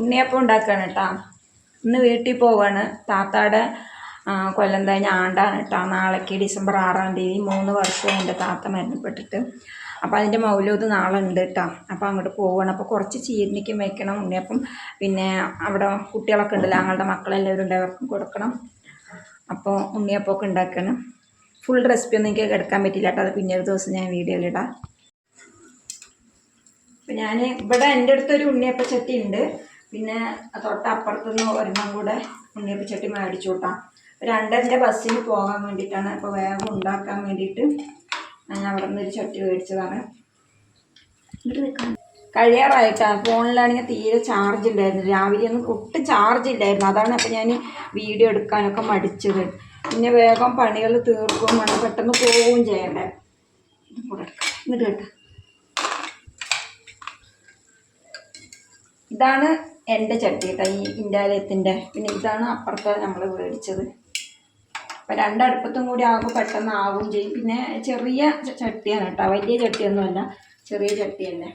ഉണ്ണിയപ്പം ഉണ്ടാക്കുകയാണ് കേട്ടോ. ഇന്ന് വീട്ടിൽ പോവാണ്. താത്താടെ കൊല്ലം കഴിഞ്ഞ ആണ്ടാണ് കേട്ടോ. നാളേക്ക് ഡിസംബർ ആറാം തീയതി മൂന്ന് വർഷം എന്റെ താത്ത മരണപ്പെട്ടിട്ട്. അപ്പോൾ അതിന്റെ മൗലൂദ് നാളെ ഉണ്ട് കേട്ടോ. അപ്പോൾ അങ്ങോട്ട് പോവുകയാണ് അപ്പോൾ കുറച്ച് ചീരണിക്കും വെക്കണം ഉണ്ണിയപ്പം. പിന്നെ അവിടെ കുട്ടികളൊക്കെ ഉണ്ടല്ലോ ഞങ്ങളുടെ മക്കളെല്ലാവരും ഉണ്ട് അവർക്കും കൊടുക്കണം. അപ്പോൾ ഉണ്ണിയപ്പമൊക്കെ ഉണ്ടാക്കണം. ഫുൾ റെസിപ്പി ഒന്നും എനിക്ക് എടുക്കാൻ പറ്റില്ല കേട്ടോ. അത് പിന്നെ ഒരു ദിവസം ഞാൻ വീഡിയോയിലിടാം അപ്പം ഞാൻ ഇവിടെ എന്റെ അടുത്തൊരു ഉണ്ണിയപ്പച്ചട്ടി ഉണ്ട്. പിന്നെ തൊട്ടപ്പുറത്തുനിന്ന് ഒരെണ്ണം കൂടെ ഉണ്ണിയപ്പച്ചട്ടി മേടിച്ചു കൂട്ടാം രണ്ടരന്റെ ബസ്സിന് പോകാൻ വേണ്ടിയിട്ടാണ്. അപ്പോൾ വേഗം ഉണ്ടാക്കാൻ വേണ്ടിയിട്ട് ഞാൻ അവിടെ നിന്ന് ഒരു ചട്ടി മേടിച്ചതാണ്. കഴിയാറായിട്ടാണ് ഫോണിലാണെങ്കിൽ തീരെ ചാർജ് ഉണ്ടായിരുന്നു രാവിലെ ഒന്നും ഒട്ടും ചാർജ് ഇല്ലായിരുന്നു. അതാണ് അപ്പോൾ ഞാൻ വീഡിയോ എടുക്കാനൊക്കെ മടിച്ചത്. പിന്നെ വേഗം പണികൾ തീർക്കും. വേണം. പെട്ടെന്ന് പോവുകയും ചെയ്യണ്ടേ. ഇതാണ് എന്റെ ചട്ടി കേട്ടോ ഈ ഇൻഡാലയത്തിന്റെ പിന്നെ ഇതാണ് അപ്പുറത്തെ നമ്മൾ മേടിച്ചത്. അപ്പം രണ്ടടുപ്പത്തും കൂടി ആകുമ്പോൾ പെട്ടെന്ന് ആവും ചെയ്യും. പിന്നെ ചെറിയ ചട്ടിയാണ് കേട്ടോ. വലിയ ചട്ടിയൊന്നുമല്ല. ചെറിയ ചട്ടി തന്നെ.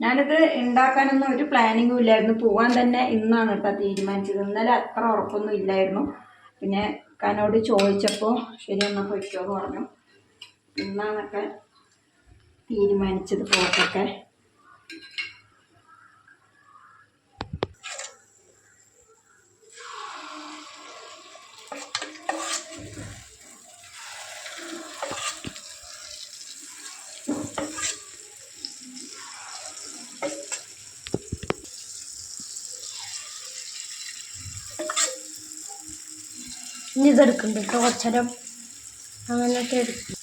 ഞാനിത് ഉണ്ടാക്കാനൊന്നും ഒരു പ്ലാനിങ്ങും ഇല്ലായിരുന്നു. പോകാൻ തന്നെ ഇന്നാണ് കേട്ടോ തീരുമാനിച്ചത്. ഇന്നലെ അത്ര ഉറപ്പൊന്നും ഇല്ലായിരുന്നു. പിന്നെ കനോട് ചോദിച്ചപ്പോൾ ശരി എന്നാൽ പൊയ്ക്കോ എന്ന് പറഞ്ഞു. ഇന്നാണൊക്കെ തീരുമാനിച്ചത് പോക്കൊക്കെ. ഇനി ഇതെടുക്കുന്നുണ്ട് കേട്ടോ കുറച്ചേരം അങ്ങനെയൊക്കെ എടുക്കും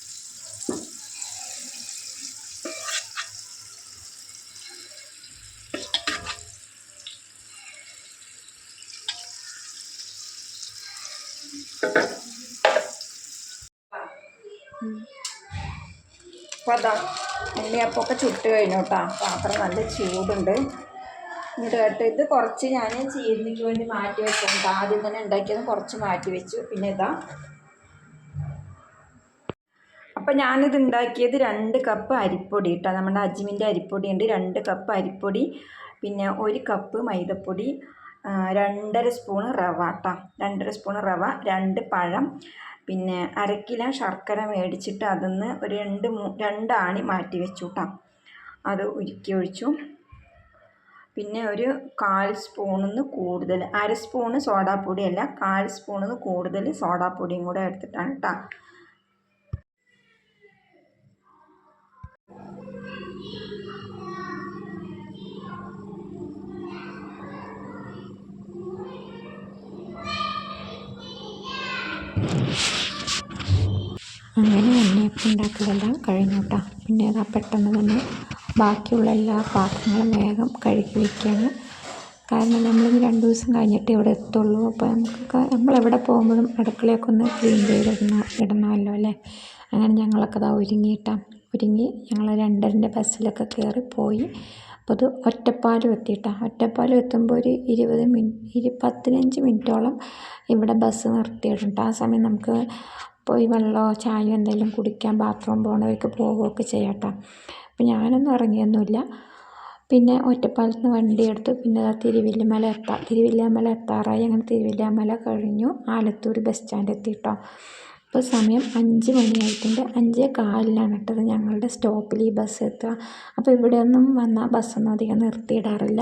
അപ്പോൾ അതാ ഉണ്ണിയപ്പമൊക്കെ ചുട്ട് കഴിഞ്ഞു കേട്ടോ. പാത്രം നല്ല ചൂടുണ്ട്. എന്നിട്ട് കേട്ടോ ഇത് കുറച്ച് ഞാൻ ചീരണിക്ക് വേണ്ടി മാറ്റി വെച്ചിട്ടുണ്ട് ആദ്യം തന്നെ ഉണ്ടാക്കിയത് കുറച്ച് മാറ്റി വെച്ചു. പിന്നെ ഇതാ. അപ്പം ഞാനിത് ഉണ്ടാക്കിയത് രണ്ട് കപ്പ് അരിപ്പൊടി കേട്ടോ നമ്മുടെ അജ്മിന്റെ അരിപ്പൊടി ഉണ്ട് രണ്ട് കപ്പ് അരിപ്പൊടി പിന്നെ ഒരു കപ്പ് മൈദപ്പൊടി രണ്ടര സ്പൂണ് റവ കേട്ടോ. രണ്ടര സ്പൂണ് റവ രണ്ട് പഴം പിന്നെ അര കിലോ ശർക്കര മേടിച്ചിട്ട് അതിന്ന് ഒരു രണ്ട് മൂ രണ്ടാണി മാറ്റി വെച്ചു കേട്ടോ അത് ഉരുക്കി ഒഴിച്ചു. പിന്നെ ഒരു കാൽ സ്പൂണിൽ നിന്ന് കൂടുതൽ അര സ്പൂണ് സോഡാപ്പൊടിയല്ല കാൽ സ്പൂണിൽ നിന്ന് കൂടുതൽ സോഡാപ്പൊടിയും കൂടെ എടുത്തിട്ടാണ് കേട്ടോ ഉണ്ടാക്കലെല്ലാം കഴിഞ്ഞു കേട്ടോ പിന്നെ അതാ പെട്ടെന്ന് തന്നെ ബാക്കിയുള്ള എല്ലാ പാത്രങ്ങളും വേഗം കഴുകി വയ്ക്കുകയാണ് കാരണം നമ്മളിനി രണ്ട് ദിവസം കഴിഞ്ഞിട്ട് ഇവിടെ എത്തുള്ളൂ. അപ്പോൾ നമുക്ക് നമ്മളെവിടെ പോകുമ്പോഴും അടുക്കളയൊക്കെ ഒന്ന് ക്ലീൻ ചെയ്തിടണ ഇടണമല്ലോ അല്ലേ? അങ്ങനെ ഞങ്ങളൊക്കെ ഇതാ ഒരുങ്ങിയിട്ടാ. ഒരുങ്ങി ഞങ്ങൾ രണ്ടരന്റെ ബസ്സിലൊക്കെ കയറി പോയി. അപ്പോൾ അത് ഒറ്റപ്പാലം എത്തിയിട്ടാ. ഒറ്റപ്പാലം എത്തുമ്പോൾ ഒരു ഇരുപത് മിനിറ്റ് ഇരു പതിനഞ്ച് മിനിറ്റോളം ഇവിടെ ബസ് നിർത്തിയിട്ടുണ്ട്. ആ സമയം നമുക്ക് പോയി വെള്ളമോ ചായ എന്തെങ്കിലും കുടിക്കാൻ ബാത്റൂം പോകണവർക്ക് പോവുകയൊക്കെ ചെയ്യാം അപ്പോൾ ഞാനൊന്നും ഇറങ്ങിയൊന്നുമില്ല. പിന്നെ ഒറ്റപ്പാലത്ത് നിന്ന് വണ്ടി പിന്നെ തിരുവില്ലിമല എത്താം. തിരുവില്ലിമല എത്താറായി. അങ്ങനെ തിരുവില്ലിമല കഴിഞ്ഞു. ആലത്തൂർ ബസ് സ്റ്റാൻഡ് എത്തി കേട്ടോ ഇപ്പോൾ സമയം അഞ്ച് മണിയായിട്ടുണ്ട്. അഞ്ചേ കാലിലാണ് ഇട്ടത് ഞങ്ങളുടെ സ്റ്റോപ്പിൽ ഈ ബസ് എത്തുക. അപ്പോൾ ഇവിടെയൊന്നും വന്നാൽ ബസ്സൊന്നും അധികം നിർത്തിയിടാറില്ല.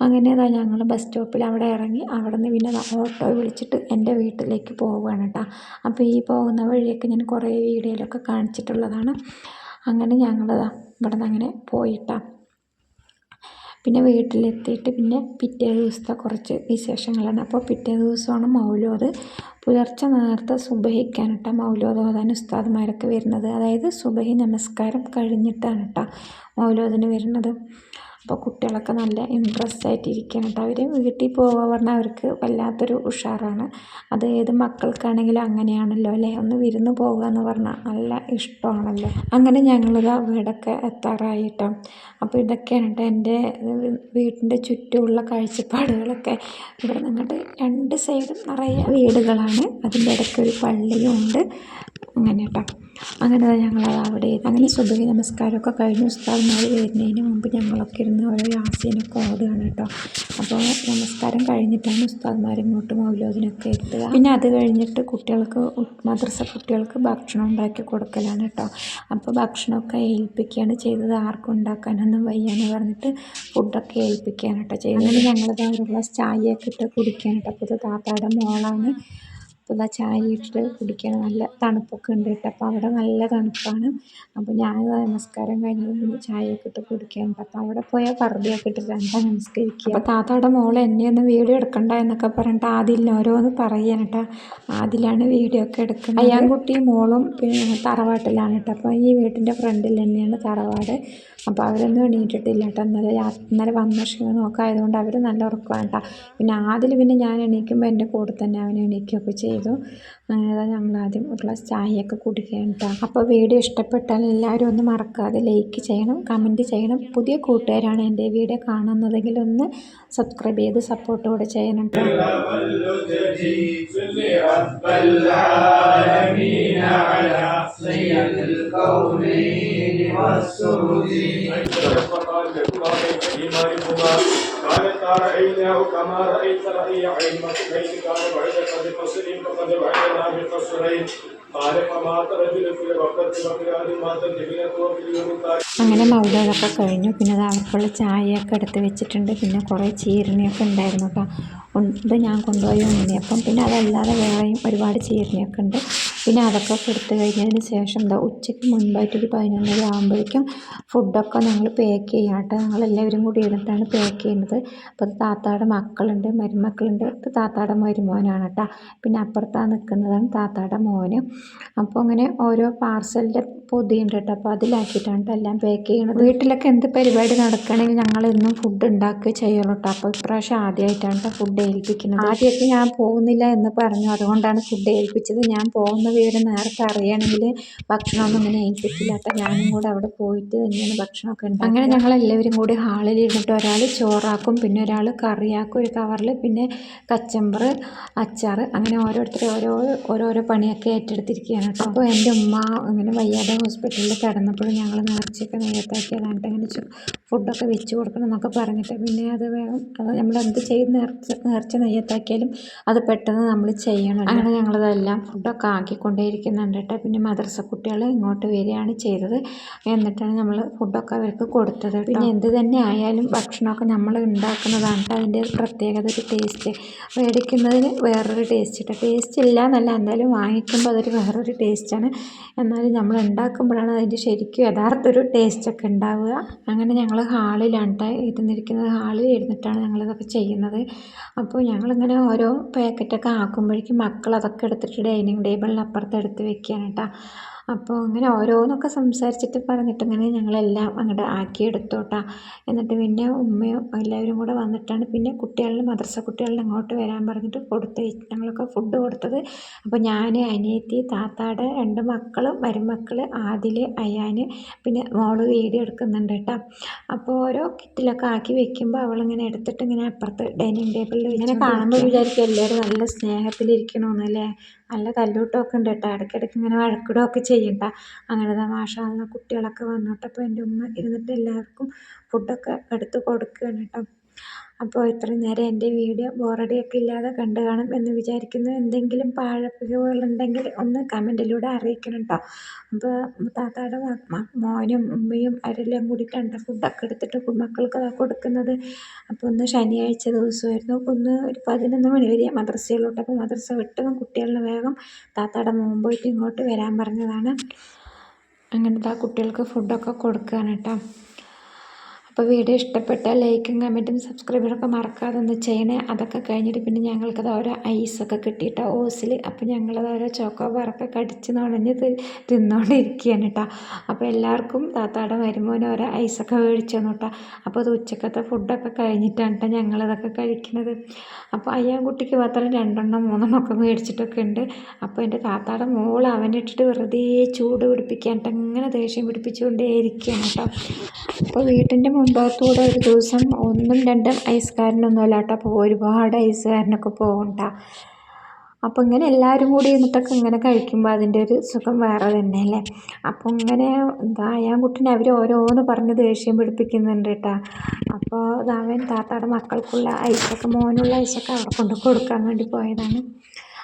അങ്ങനെ ഇതാ ഞങ്ങൾ ബസ് സ്റ്റോപ്പിൽ അവിടെ ഇറങ്ങി അവിടെ നിന്ന് പിന്നെ ഓട്ടോ വിളിച്ചിട്ട് എന്റെ വീട്ടിലേക്ക് പോവുകയാണ് കേട്ടോ അപ്പോൾ ഈ പോകുന്ന വഴിയൊക്കെ ഞാൻ കുറേ വീഡിയോയിലൊക്കെ കാണിച്ചിട്ടുള്ളതാണ്. അങ്ങനെ ഞങ്ങൾ ദാ ഇവിടെ നിന്ന് അങ്ങനെ പോയിട്ടാ. പിന്നെ വീട്ടിലെത്തിയിട്ട് പിന്നെ പിറ്റേ ദിവസത്തെ കുറച്ച് വിശേഷങ്ങളാണ്. അപ്പോൾ പിറ്റേ ദിവസമാണ് മൗലോത് പുലർച്ചെ നേരത്തെ സുബഹിക്കാണ് കേട്ടോ മൗലൂദ് ഓതാൻ ഉസ്താദ്മാരൊക്കെ വരുന്നത്. അതായത് സുബഹി നമസ്കാരം കഴിഞ്ഞിട്ടാണ് കേട്ടോ മൗലോദിന് വരുന്നത്. അപ്പോൾ കുട്ടികളൊക്കെ നല്ല ഇൻട്രസ്റ്റ് ആയിട്ട് ഇരിക്കുകയാണ് കേട്ടോ. അവർ വീട്ടിൽ പോകുക പറഞ്ഞാൽ അവർക്ക് വല്ലാത്തൊരു ഉഷാറാണ്. അത് ഏത് മക്കൾക്കാണെങ്കിലും അങ്ങനെയാണല്ലോ അല്ലേ? ഒന്ന് വിരുന്ന് പോകുക എന്ന് പറഞ്ഞാൽ നല്ല ഇഷ്ടമാണല്ലോ. അങ്ങനെ ഞങ്ങളിതാ വീടൊക്കെ എത്താറായിട്ടോ അപ്പോൾ ഇതൊക്കെയാണ് കേട്ടോ എന്റെ വീടിന്റെ ചുറ്റുമുള്ള കാഴ്ചപ്പാടുകളൊക്കെ. ഇവിടെ നിന്നിട്ട് രണ്ട് സൈഡും നിറയെ വീടുകളാണ്. അതിന്റെ ഇടയ്ക്ക് ഒരു പള്ളിയും ഉണ്ട്. അങ്ങനെ കേട്ടോ. അങ്ങനെ ഞങ്ങളത് അവിടെ അങ്ങനെ സുബഹി നമസ്കാരമൊക്കെ കഴിഞ്ഞ്. ഉസ്താദ്മാർ വരുന്നതിന് മുമ്പ് ഞങ്ങളൊക്കെ ഇരുന്ന് ഓരോ യാസീനൊക്കെ ഓടുകയാണ് കേട്ടോ. അപ്പോൾ നമസ്കാരം കഴിഞ്ഞിട്ടാണ് ഉസ്താദ്മാർ ഇങ്ങോട്ട് മൗലോദിനൊക്കെ എത്തുക. പിന്നെ അത് കഴിഞ്ഞിട്ട് കുട്ടികൾക്ക് മദ്രസ കുട്ടികൾക്ക് ഭക്ഷണം ഉണ്ടാക്കി കൊടുക്കലാണ് കേട്ടോ. അപ്പോൾ ഭക്ഷണമൊക്കെ ഏൽപ്പിക്കുകയാണ് ചെയ്തത്. ആർക്കും ഉണ്ടാക്കാനൊന്നും വയ്യാന്ന് പറഞ്ഞിട്ട് ഫുഡൊക്കെ ഏൽപ്പിക്കുകയാണ് കേട്ടോ ചെയ്തത്. അങ്ങനെ ഞങ്ങളത് ഒരു ചായയൊക്കെ ഇട്ട് കുടിക്കുകയാണ് കേട്ടോ. അപ്പോൾ ഇത് താത്താടെ മോളാണ്. അപ്പോൾ ഇതാ ചായ ഇട്ടിട്ട് കുടിക്കണം നല്ല തണുപ്പൊക്കെ ഉണ്ട് കേട്ടോ. അപ്പോൾ അവിടെ നല്ല തണുപ്പാണ്. അപ്പോൾ ഞാൻ നമസ്കാരം കഴിഞ്ഞ് ചായ ചായയൊക്കെ ഇട്ട് കുടിക്കാനുണ്ട് അപ്പോൾ അവിടെ പോയാൽ പർദ്ദയൊക്കെ ഇട്ടിട്ട് എന്താ നമസ്കരിക്കുക അപ്പോൾ താത്തയുടെ മോൾ എന്നെ ഒന്ന് വീഡിയോ എടുക്കണ്ട എന്നൊക്കെ പറഞ്ഞിട്ട് ആദ്യം ഓരോന്ന് പറയാൻ കേട്ടോ. ആദ്യമാണ് വീഡിയോ ഒക്കെ എടുക്കുന്നത്. അയ്യാൻകുട്ടിയും മോളും പിന്നെ തറവാട്ടിലാണ് കേട്ടോ. അപ്പോൾ ഈ വീട്ടിന്റെ ഫ്രണ്ടിൽ തന്നെയാണ് തറവാട്. അപ്പോൾ അവരൊന്നും എണീറ്റിട്ടില്ല കേട്ടോ. ഇന്നലെ ഇന്നലെ വന്ന ക്ഷീണമൊക്കെ ആയതുകൊണ്ട് അവർ നല്ല ഉറക്കമാണ് കേട്ടോ. പിന്നെ ആദ്യം പിന്നെ ഞാൻ എണീക്കുമ്പോൾ എന്റെ കൂടെ തന്നെ അവൻ എണീക്കുകയൊക്കെ ചെയ്തു. അങ്ങനെ നമ്മൾ ആദ്യം ഒരു ഗ്ലാസ് ചായയൊക്കെ കുടിക്കുകയാണ് കേട്ടോ അപ്പോൾ വീഡിയോ ഇഷ്ടപ്പെട്ടാൽ എല്ലാവരും ഒന്ന് മറക്കാതെ ലൈക്ക് ചെയ്യണം കമന്റ് ചെയ്യണം. പുതിയ കൂട്ടുകാരാണ് എന്റെ വീഡിയോ കാണുന്നതെങ്കിൽ ഒന്ന് സബ്സ്ക്രൈബ് ചെയ്ത് സപ്പോർട്ട് കൂടെ ചെയ്യണം കേട്ടോ قالت رأيناه كما رأيت رأي عينك كيف كان بعدك بقصر فقد بعدنا بقصرين قال فمات رجل في الوقت وفي هذه مات النبية وفي اليوم الثالث അങ്ങനെ മൗലതൊക്കെ കഴിഞ്ഞു പിന്നെ അത് അവർക്കുള്ള ചായയൊക്കെ എടുത്ത് വെച്ചിട്ടുണ്ട് പിന്നെ കുറേ ചീരണിയൊക്കെ ഉണ്ടായിരുന്നു കേട്ടോ ഉൺ- ഇത് ഞാൻ കൊണ്ടുപോയി ഉണ്ണിയപ്പം പിന്നെ അതല്ലാതെ വേറെയും ഒരുപാട് ചീരണിയൊക്കെ ഉണ്ട് പിന്നെ അതൊക്കെ കൊടുത്തു കഴിഞ്ഞതിന് ശേഷം എന്താ ഉച്ചയ്ക്ക് മുൻപായിട്ട് ഒരു പതിനൊന്നര ആകുമ്പോഴേക്കും ഫുഡൊക്കെ ഞങ്ങൾ പാക്ക് ചെയ്യാം കേട്ടോ. ഞങ്ങളെല്ലാവരും കൂടി ഇരുന്നിട്ടാണ് പാക്ക് ചെയ്യുന്നത്. അപ്പോൾ താത്തായുടെ മക്കളുണ്ട് മരുമക്കളുണ്ട്. ഇപ്പോൾ താത്തായുടെ മരുമോനാണ് കേട്ടോ. പിന്നെ അപ്പുറത്താണ് നിൽക്കുന്നതാണ് താത്തായുടെ മോന്. അപ്പോൾ അങ്ങനെ ഓരോ പാർസലിന്റെ പൊതിയുണ്ട് കേട്ടോ. അപ്പോൾ അതിലാക്കിയിട്ടാണ് ട്ടോ എല്ലാം പാക്ക് ചെയ്യുന്നത്. വീട്ടിലൊക്കെ എന്ത് പരിപാടി നടക്കണമെങ്കിൽ ഞങ്ങൾ എന്നും ഫുഡ് ഉണ്ടാക്കുക ചെയ്യുള്ളൂ കേട്ടോ അപ്പോൾ ഇപ്രാവശ്യം ആദ്യമായിട്ടാണ് ഫുഡ് ഏൽപ്പിക്കുന്നത്. ആദ്യമൊക്കെ ഞാൻ പോകുന്നില്ല എന്ന് പറഞ്ഞു. അതുകൊണ്ടാണ് ഫുഡ് ഏൽപ്പിച്ചത്. ഞാൻ പോകുന്ന വിവരം നേരത്തെ അറിയണമെങ്കിൽ ഭക്ഷണമൊന്നും ഇങ്ങനെ ഏൽപ്പിക്കില്ല കേട്ടോ ഞാനും കൂടെ അവിടെ പോയിട്ട് തന്നെയാണ് ഭക്ഷണമൊക്കെ ഉണ്ട് അങ്ങനെ ഞങ്ങൾ എല്ലാവരും കൂടി ഹാളിൽ ഇരുന്നിട്ട് ഒരാൾ ചോറാക്കും പിന്നെ ഒരാൾ കറിയാക്കും ഒരു കവറിൽ പിന്നെ കച്ചമ്പർ അച്ചാർ അങ്ങനെ ഓരോരുത്തർ ഓരോ ഓരോരോ പണിയൊക്കെ ഏറ്റെടുത്തിരിക്കുകയാണ് കേട്ടോ. അപ്പോൾ എന്റെ ഉമ്മ അങ്ങനെ വയ്യാതെ ഹോസ്പിറ്റലിൽ കിടന്നപ്പോൾ ഞങ്ങൾ നേർച്ചയൊക്കെ നേരത്താക്കിയതാണ് അങ്ങനെ ഫുഡൊക്കെ വെച്ച് കൊടുക്കണം എന്നൊക്കെ പറഞ്ഞിട്ട് പിന്നെ അത് വേണം. എന്ത് ചെയ്ത് നേർച്ച നേർച്ച നെയ്യത്താക്കിയാലും അത് പെട്ടെന്ന് നമ്മൾ ചെയ്യണം അങ്ങനെ ഞങ്ങളതെല്ലാം ഫുഡൊക്കെ ആക്കിക്കൊണ്ടേയിരിക്കുന്നുണ്ട് കേട്ടോ. പിന്നെ മദ്രസ കുട്ടികൾ ഇങ്ങോട്ട് വരികയാണ് ചെയ്തത്. എന്നിട്ടാണ് നമ്മൾ ഫുഡൊക്കെ അവർക്ക് കൊടുത്തത് പിന്നെ എന്ത് തന്നെ ആയാലും ഭക്ഷണമൊക്കെ നമ്മൾ ഉണ്ടാക്കുന്നതാണ് കേട്ടോ. അതിന്റെ പ്രത്യേകത ഒരു ടേസ്റ്റ് മേടിക്കുന്നതിന് വേറൊരു ടേസ്റ്റ് കേട്ടോ. ടേസ്റ്റ് ഇല്ല എന്നല്ല എന്തായാലും വാങ്ങിക്കുമ്പോൾ അതൊരു വേറൊരു ടേസ്റ്റാണ് എന്നാലും നമ്മൾ ഉണ്ടാക്കുമ്പോഴാണ് അതിന്റെ ശരിക്കും യഥാർത്ഥ ഒരു ടേസ്റ്റൊക്കെ ഉണ്ടാവുക. അങ്ങനെ ഞങ്ങൾ ഹാളിലാണ് കേട്ടോ ഇരുന്നിരിക്കുന്നത്. ഹാളിൽ ഇരുന്നിട്ടാണ് ഞങ്ങളിതൊക്കെ ചെയ്യുന്നത്. അപ്പോൾ ഞങ്ങളിങ്ങനെ ഓരോ പാക്കറ്റൊക്കെ ആക്കുമ്പോഴേക്കും മക്കൾ അതൊക്കെ എടുത്തിട്ട് ഡൈനിങ് ടേബിളിന് അപ്പുറത്ത് എടുത്ത് വെക്കുകയാണ് കേട്ടോ. അപ്പോൾ അങ്ങനെ ഓരോന്നൊക്കെ സംസാരിച്ചിട്ട് പറഞ്ഞിട്ട് ഇങ്ങനെ ഞങ്ങളെല്ലാം അങ്ങോട്ട് ആക്കിയെടുത്തു കേട്ടോ. എന്നിട്ട് പിന്നെ ഉമ്മയും എല്ലാവരും കൂടെ വന്നിട്ടാണ് പിന്നെ കുട്ടികളിൽ മദ്രസ കുട്ടികളിൽ അങ്ങോട്ട് വരാൻ പറഞ്ഞിട്ട് കൊടുത്ത് ഞങ്ങളൊക്കെ ഫുഡ് കൊടുത്തത്. അപ്പോൾ ഞാൻ അനിയത്തി താത്താടെ രണ്ട് മക്കളും മരുമക്കൾ ആദിൽ അയാൻ പിന്നെ മോൾ വീഡിയോ എടുക്കുന്നുണ്ട് കേട്ടോ. അപ്പോൾ ഓരോ കിറ്റിലൊക്കെ ആക്കി വെക്കുമ്പോൾ അവളിങ്ങനെ എടുത്തിട്ട് ഇങ്ങനെ അപ്പുറത്ത് ഡൈനിങ് ടേബിളിൽ ഇങ്ങനെ കാണുമ്പോൾ വിചാരിക്കും എല്ലാവരും നല്ല സ്നേഹത്തിലിരിക്കണമെന്നല്ലേ നല്ല തല്ലൂട്ടമൊക്കെ ഉണ്ട് കേട്ടോ. ഇടയ്ക്കിടയ്ക്ക് ഇങ്ങനെ വഴക്കിടുകയൊക്കെ ചെയ്യും കേട്ടോ അങ്ങനെ തമാശ കുട്ടികളൊക്കെ വന്നിട്ടപ്പോൾ എന്റെ ഉമ്മ ഇരുന്നിട്ട് എല്ലാവർക്കും ഫുഡൊക്കെ എടുത്ത് കൊടുക്കുകയാണ് കേട്ടോ അപ്പോൾ ഇത്രയും നേരം എന്റെ വീഡിയോ ബോറടിയൊക്കെ ഇല്ലാതെ കണ്ടു കാണും എന്ന് വിചാരിക്കുന്നു. എന്തെങ്കിലും പാഴപ്പിഴവുകളുണ്ടെങ്കിൽ ഒന്ന് കമന്റിലൂടെ അറിയിക്കണം കേട്ടോ അപ്പോൾ മ- മോനും ഉമ്മയും അവരെല്ലാം കൂടിയിട്ടാണ് ഫുഡൊക്കെ എടുത്തിട്ട് മക്കൾക്ക് കൊടുക്കുന്നത്. അപ്പോൾ ഒന്ന് ശനിയാഴ്ച ദിവസമായിരുന്നു. ഒന്ന് ഒരു പതിനൊന്ന് മണി വരെ മദ്രസയിലോട്ട് അപ്പോൾ മദ്രസ വിട്ടതും കുട്ടികളുടെ വേഗം താത്തായുടെ മോൻ പോയിട്ട് ഇങ്ങോട്ട് വരാൻ പറഞ്ഞതാണ്. അങ്ങനത്തെ ആ കുട്ടികൾക്ക് ഫുഡൊക്കെ കൊടുക്കുകയാണ് കേട്ടോ അപ്പോൾ വീഡിയോ ഇഷ്ടപ്പെട്ടാൽ ലൈക്കും കമന്റും സബ്സ്ക്രൈബറൊക്കെ മറക്കാതെ ഒന്ന് ചെയ്യണേ. അതൊക്കെ കഴിഞ്ഞിട്ട് പിന്നെ ഞങ്ങൾക്കത് ഓരോ ഐസൊക്കെ കിട്ടിയിട്ട് ഓസിൽ. അപ്പോൾ ഞങ്ങളത് ഓരോ ചോക്കോ ബാറൊക്കെ കടിച്ച് നുണഞ്ഞ് തിന്നുകൊണ്ടിരിക്കുകയാണ് കേട്ടോ. അപ്പോൾ എല്ലാവർക്കും താത്താടെ വരുമ്പോൾ ഓരോ ഐസൊക്കെ മേടിച്ചു തന്നു കേട്ടോ. അപ്പോൾ അത് ഉച്ചക്കത്തെ ഫുഡൊക്കെ കഴിഞ്ഞിട്ടാണ് കേട്ടോ ഞങ്ങളിതൊക്കെ കഴിക്കുന്നത് അപ്പോൾ അയ്യാൻകുട്ടിക്ക് മാത്രം രണ്ടെണ്ണം മൂന്നെണ്ണം ഒക്കെ മേടിച്ചിട്ടൊക്കെ ഉണ്ട്. അപ്പോൾ എന്റെ താത്താടെ മോൾ അവനിട്ടിട്ട് വെറുതെ ചൂട് പിടിപ്പിക്കാൻ അങ്ങനെ ദേഷ്യം പിടിപ്പിച്ചുകൊണ്ടേ ഇരിക്കുകയാണ് കേട്ടോ. അപ്പോൾ വീട്ടിന്റെ മുൻഭാഗത്തൂടെ ഒരു ദിവസം ഒന്നും രണ്ടും ഐസ്കാരനൊന്നും അല്ല കേട്ടോ അപ്പോൾ ഒരുപാട് ഐസ്കാരനൊക്കെ പോകണ്ട. ട്ടോ അപ്പോൾ ഇങ്ങനെ എല്ലാവരും കൂടി ഇരുന്നിട്ടൊക്കെ ഇങ്ങനെ കഴിക്കുമ്പോൾ അതിന്റെ ഒരു സുഖം വേറെ തന്നെയല്ലേ അപ്പോൾ ഇങ്ങനെ എന്താ ഞാൻ കുട്ടീനെ അവർ ഓരോന്ന് പറഞ്ഞ് ദേഷ്യം പിടിപ്പിക്കുന്നുണ്ട് കേട്ടോ. അപ്പോൾ ദാവൻ താത്താടെ മക്കൾക്കുള്ള ഐസൊക്കെ മോനുള്ള ഐസൊക്കെ അവിടെ കൊണ്ട് കൊടുക്കാൻ വേണ്ടി പോയതാണ്.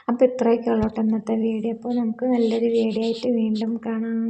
അപ്പോൾ ഇത്രയൊക്കെ ഉള്ളൂ കേട്ടോ ഇന്നത്തെ വീഡിയോ. അപ്പോൾ നമുക്ക് നല്ലൊരു വീഡിയോ ആയിട്ട് വീണ്ടും കാണാം.